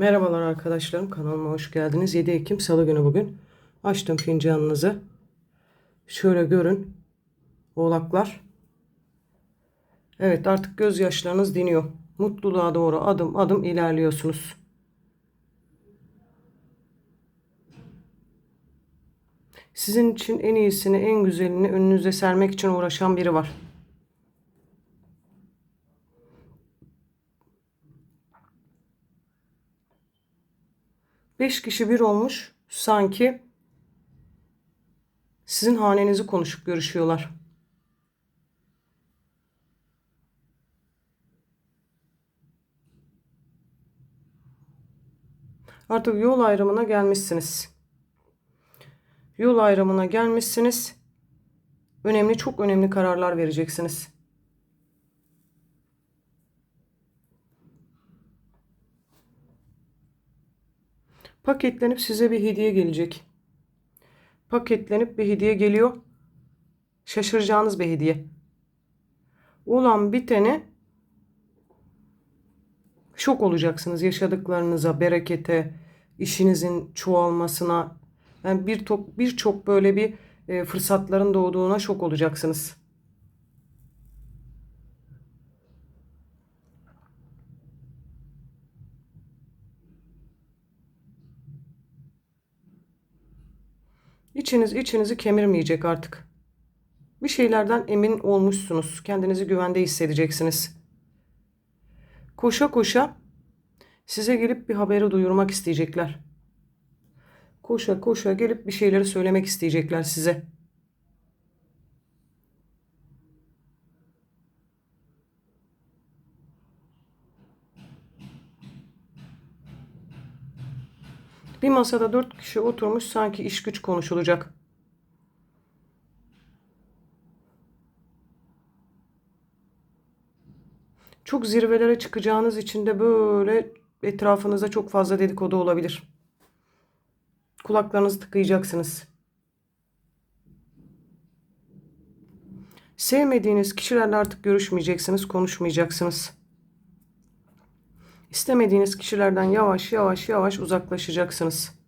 Merhabalar arkadaşlarım kanalıma hoş geldiniz. 7 Ekim Salı günü bugün. Açtım fincanınızı. Şöyle görün. Oğlaklar. Evet artık gözyaşlarınız diniyor. Mutluluğa doğru adım adım ilerliyorsunuz. Sizin için en iyisini, en güzelini önünüze sermek için uğraşan biri var. Beş kişi bir olmuş. Sanki sizin hanenizi konuşup görüşüyorlar. Artık yol ayrımına gelmişsiniz. Yol ayrımına gelmişsiniz. Önemli, çok önemli kararlar vereceksiniz. Paketlenip size bir hediye gelecek. Paketlenip bir hediye geliyor. Şaşıracağınız bir hediye. Olan bitene şok olacaksınız yaşadıklarınıza, berekete, işinizin çoğalmasına. Yani bir birçok böyle bir e, fırsatların doğduğuna şok olacaksınız. İçiniz içinizi kemirmeyecek artık. Bir şeylerden emin olmuşsunuz. Kendinizi güvende hissedeceksiniz. Koşa koşa size gelip bir haberi duyurmak isteyecekler. Koşa koşa gelip bir şeyleri söylemek isteyecekler size. Bir masada dört kişi oturmuş sanki iş güç konuşulacak. Çok zirvelere çıkacağınız için de böyle etrafınızda çok fazla dedikodu olabilir. Kulaklarınızı tıkayacaksınız. Sevmediğiniz kişilerle artık görüşmeyeceksiniz, konuşmayacaksınız. İstemediğiniz kişilerden yavaş yavaş yavaş uzaklaşacaksınız.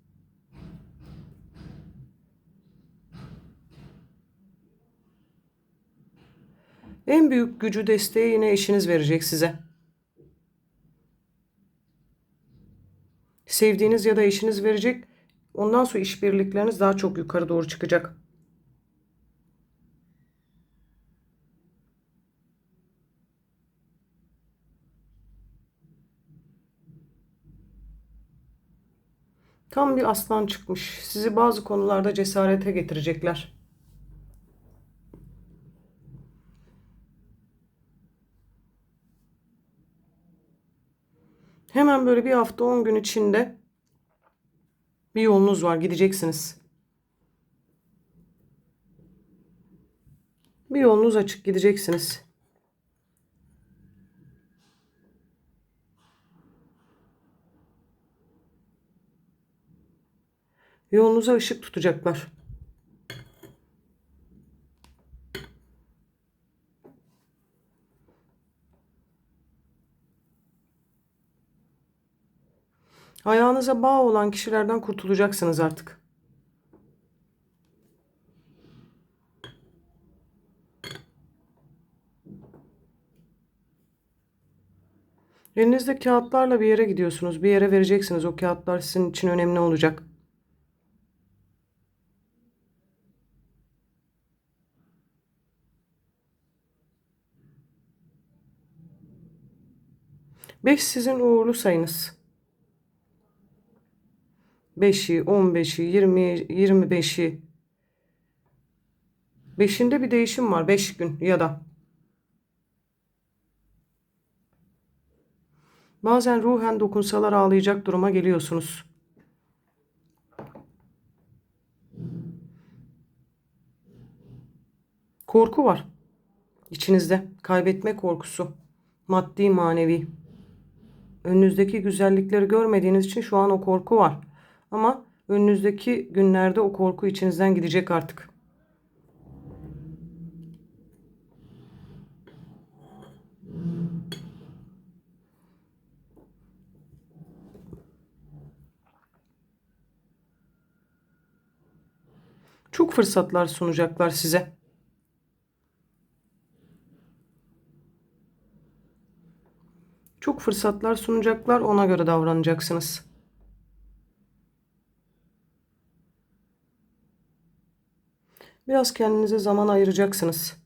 En büyük gücü desteği yine eşiniz verecek size. Sevdiğiniz ya da eşiniz verecek. Ondan sonra işbirlikleriniz daha çok yukarı doğru çıkacak. Tam bir aslan çıkmış. Sizi bazı konularda cesarete getirecekler. Hemen böyle bir hafta 10 gün içinde bir yolunuz var. Gideceksiniz. Bir yolunuz açık gideceksiniz. Yolunuza ışık tutacaklar. Ayağınıza bağ olan kişilerden kurtulacaksınız artık. Elinizde kağıtlarla bir yere gidiyorsunuz. Bir yere vereceksiniz. O kağıtlar sizin için önemli olacak. Beş sizin uğurlu sayınız. 5'i, 15'i, 20, 25'i. 5'inde bir değişim var. 5 gün ya da. Bazen ruhen dokunsalar ağlayacak duruma geliyorsunuz. Korku var. İçinizde kaybetme korkusu. Maddi manevi önünüzdeki güzellikleri görmediğiniz için şu an o korku var. Ama önünüzdeki günlerde o korku içinizden gidecek artık. Çok fırsatlar sunacaklar size. Çok fırsatlar sunacaklar, ona göre davranacaksınız. Biraz kendinize zaman ayıracaksınız.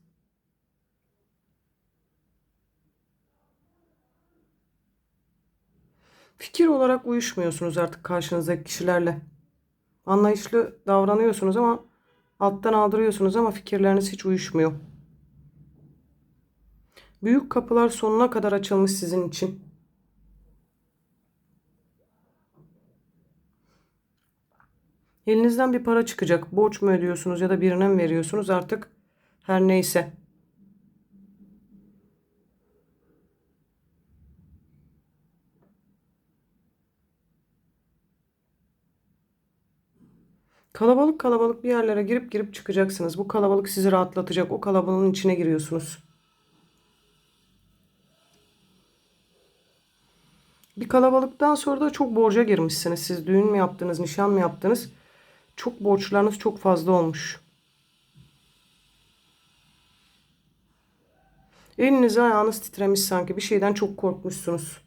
Fikir olarak uyuşmuyorsunuz artık karşınızdaki kişilerle. Anlayışlı davranıyorsunuz ama alttan aldırıyorsunuz ama fikirleriniz hiç uyuşmuyor. Büyük kapılar sonuna kadar açılmış sizin için. Elinizden bir para çıkacak. Borç mu ödüyorsunuz ya da birine mi veriyorsunuz artık her neyse. Kalabalık kalabalık bir yerlere girip girip çıkacaksınız. Bu kalabalık sizi rahatlatacak. O kalabalığın içine giriyorsunuz. Bir kalabalıktan sonra da çok borca girmişsiniz. Siz düğün mü yaptınız, nişan mı yaptınız? Çok borçlarınız çok fazla olmuş. Eliniz ayağınız titremiş sanki. Bir şeyden çok korkmuşsunuz.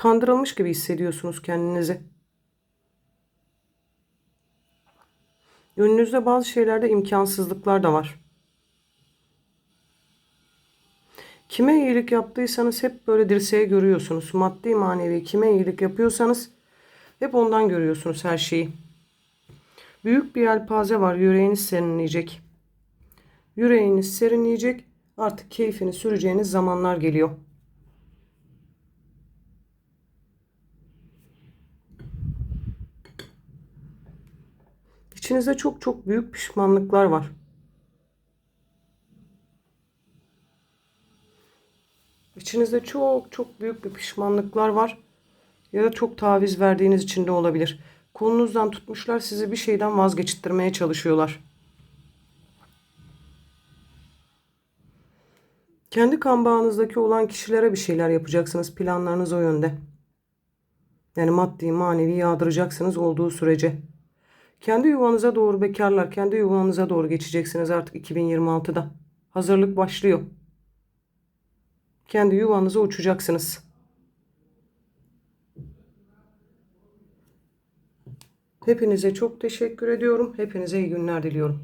Kandırılmış gibi hissediyorsunuz kendinizi. Önünüzde bazı şeylerde imkansızlıklar da var. Kime iyilik yaptıysanız hep böyle dirseğe görüyorsunuz. Maddi manevi kime iyilik yapıyorsanız hep ondan görüyorsunuz her şeyi. Büyük bir yelpaze var. Yüreğiniz serinleyecek. Yüreğiniz serinleyecek. Artık keyfini süreceğiniz zamanlar geliyor. İçinizde çok çok büyük pişmanlıklar var. İçinizde çok çok büyük bir pişmanlıklar var. Ya da çok taviz verdiğiniz için de olabilir. Kolunuzdan tutmuşlar sizi bir şeyden vazgeçirtmeye çalışıyorlar. Kendi kan bağınızdaki olan kişilere bir şeyler yapacaksınız. Planlarınız o yönde. Yani maddi manevi yağdıracaksınız olduğu sürece. Kendi yuvanıza doğru bekarlar, kendi yuvanıza doğru geçeceksiniz artık 2026'da. Hazırlık başlıyor. Kendi yuvanıza uçacaksınız. Hepinize çok teşekkür ediyorum. Hepinize iyi günler diliyorum.